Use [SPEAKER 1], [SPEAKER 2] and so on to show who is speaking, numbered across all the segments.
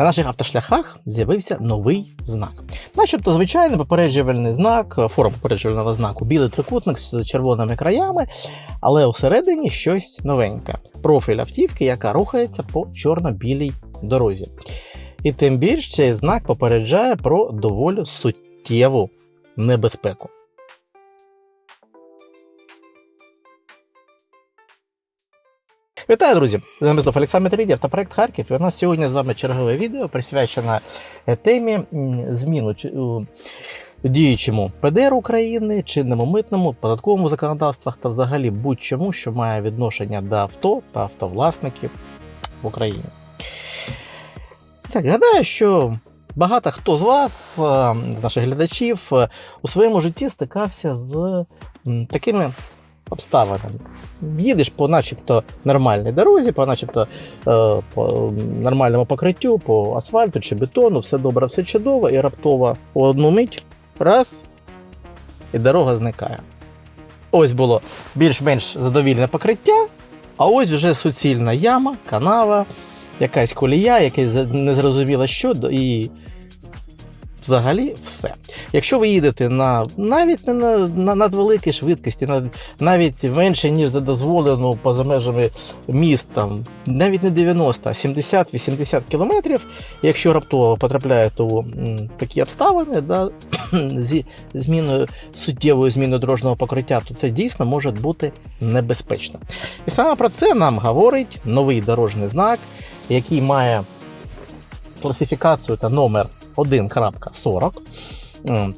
[SPEAKER 1] на наших автошляхах з'явився новий знак. Начебто звичайний попереджувальний знак, форма попереджувального знаку, білий трикутник з червоними краями, але усередині щось новеньке. Профіль автівки, яка рухається по чорно-білій дорозі. І тим більш цей знак попереджає про доволі суттєву небезпеку. Вітаю, друзі! З вами знов Олександр Рідів та проект Харків. І у нас сьогодні з вами чергове відео присвячене е, темі зміну діючому ПДР України, чинному митному, податковому законодавствах та взагалі будь-чому, що має відношення до авто та автовласників в Україні. Так, гадаю, що багато хто з вас, е, з наших глядачів, е, у своєму житті стикався з такими обставинами. Їдеш по начебто нормальній дорозі, по начебто е, по нормальному покриттю, по асфальту чи бетону, все добре, все чудово, і раптово у одну мить раз, і дорога зникає. Ось було більш-менш задовільне покриття, а ось вже суцільна яма, канава, якась колія, якесь незрозуміло що, і взагалі все. Якщо ви їдете на навіть не на, на надвеликій швидкості, на, навіть менше, ніж за дозволену поза межами міст, там, навіть не 90, а 70-80 кілометрів, якщо раптово потрапляєте у такі обставини, да, зі зміною суттєвою зміною дорожнього покриття, то це дійсно може бути небезпечно. І саме про це нам говорить новий дорожній знак, який має класифікацію та номер 1.40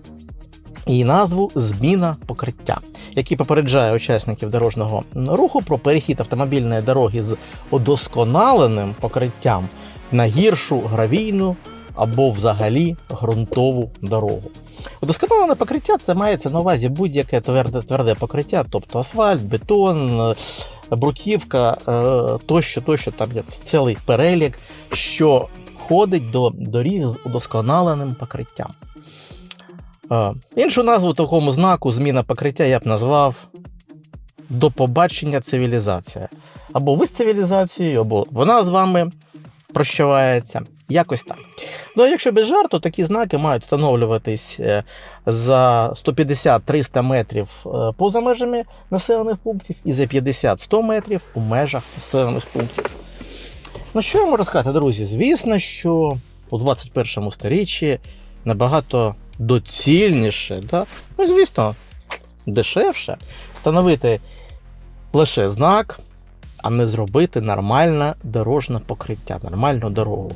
[SPEAKER 1] і назву Зміна покриття, який попереджає учасників дорожнього руху про перехід автомобільної дороги з удосконаленим покриттям на гіршу гравійну або взагалі ґрунтову дорогу. Удосконалене покриття це мається на увазі будь-яке тверде, тверде покриття, тобто асфальт, бетон, е, бруківка е, тощо, тощо. Там є цілий перелік, що входить до доріг з удосконаленим покриттям. Е, Іншу назву такому знаку зміна покриття я б назвав до побачення цивілізація. Або ви з цивілізацією, або вона з вами прощавається. Якось так. Ну, а якщо без жарту, такі знаки мають встановлюватись е, за 150-300 метрів е, поза межами населених пунктів і за 50-100 метрів у межах населених пунктів. Ну, що я можу сказати, друзі? Звісно, що у 21 сторіччі набагато доцільніше, да? ну, звісно, дешевше встановити лише знак, а не зробити нормальне дорожне покриття, нормальну дорогу.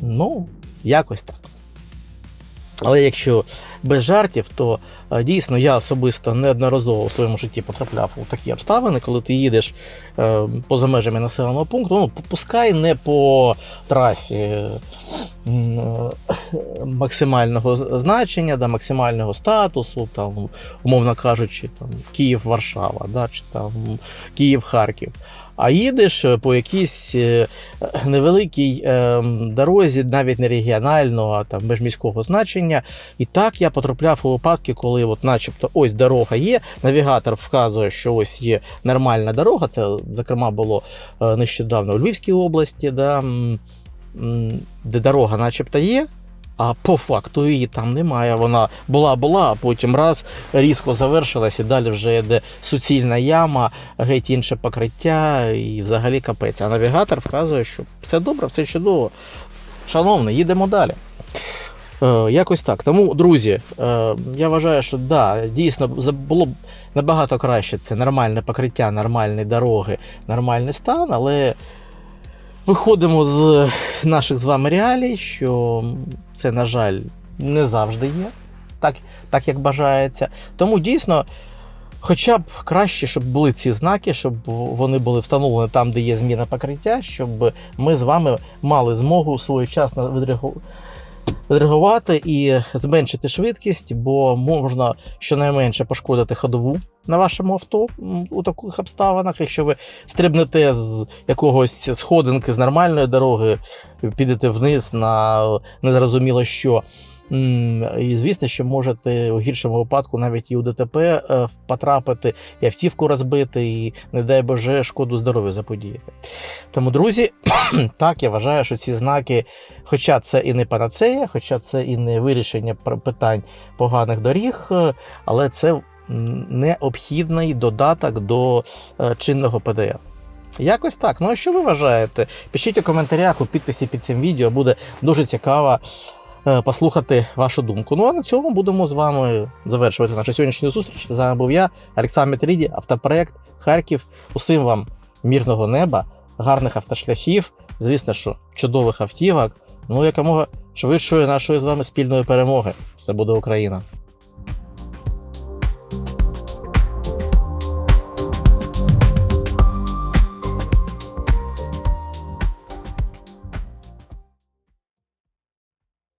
[SPEAKER 1] Ну, якось так. Але якщо без жартів, то е, дійсно я особисто неодноразово у своєму житті потрапляв у такі обставини, коли ти їдеш е, поза межами населеного пункту, ну, пускай не по трасі е, максимального значення, да, максимального статусу, там, умовно кажучи, там, Київ-Варшава, да, чи там Київ-Харків. А їдеш е, по якійсь е, невеликій е, дорозі, навіть не регіонального, а там міжміського значення. І так я потрапляв у випадки, коли, от, начебто, ось дорога є, навігатор вказує, що ось є нормальна дорога. Це, зокрема, було е, нещодавно у Львівській області, да, де дорога, начебто, є. А по факту її там немає. Вона була була, а потім раз різко завершилась, і далі вже йде суцільна яма, геть інше покриття, і взагалі капець. А навігатор вказує, що все добре, все чудово. Шановний, їдемо далі. Е, якось так. Тому, друзі, е, я вважаю, що да, дійсно було б набагато краще це нормальне покриття, нормальні дороги, нормальний стан, але виходимо з наших з вами реалій, що це, на жаль, не завжди є, так, так як бажається. Тому дійсно. Хоча б краще, щоб були ці знаки, щоб вони були встановлені там, де є зміна покриття, щоб ми з вами мали змогу своєчасно відреагувати і зменшити швидкість, бо можна щонайменше пошкодити ходову на вашому авто у таких обставинах. Якщо ви стрибнете з якогось сходинки з нормальної дороги, підете вниз на незрозуміло що. І звісно, що можете у гіршому випадку навіть і у ДТП е, потрапити, і автівку розбити, і, не дай Боже, шкоду здоров'ю заподіяти. Тому, друзі, так, я вважаю, що ці знаки, хоча це і не панацея, хоча це і не вирішення питань поганих доріг, е, але це необхідний додаток до е, чинного ПДР. Якось так. Ну а що ви вважаєте? Пишіть у коментарях у підписі під цим відео, буде дуже цікаво послухати вашу думку. Ну а на цьому будемо з вами завершувати нашу сьогоднішню зустріч. З вами був я, Олександр Метріді, автопроект Харків. Усім вам мирного неба, гарних автошляхів, звісно, що чудових автівок. Ну якомога швидшої нашої з вами спільної перемоги. Це буде Україна.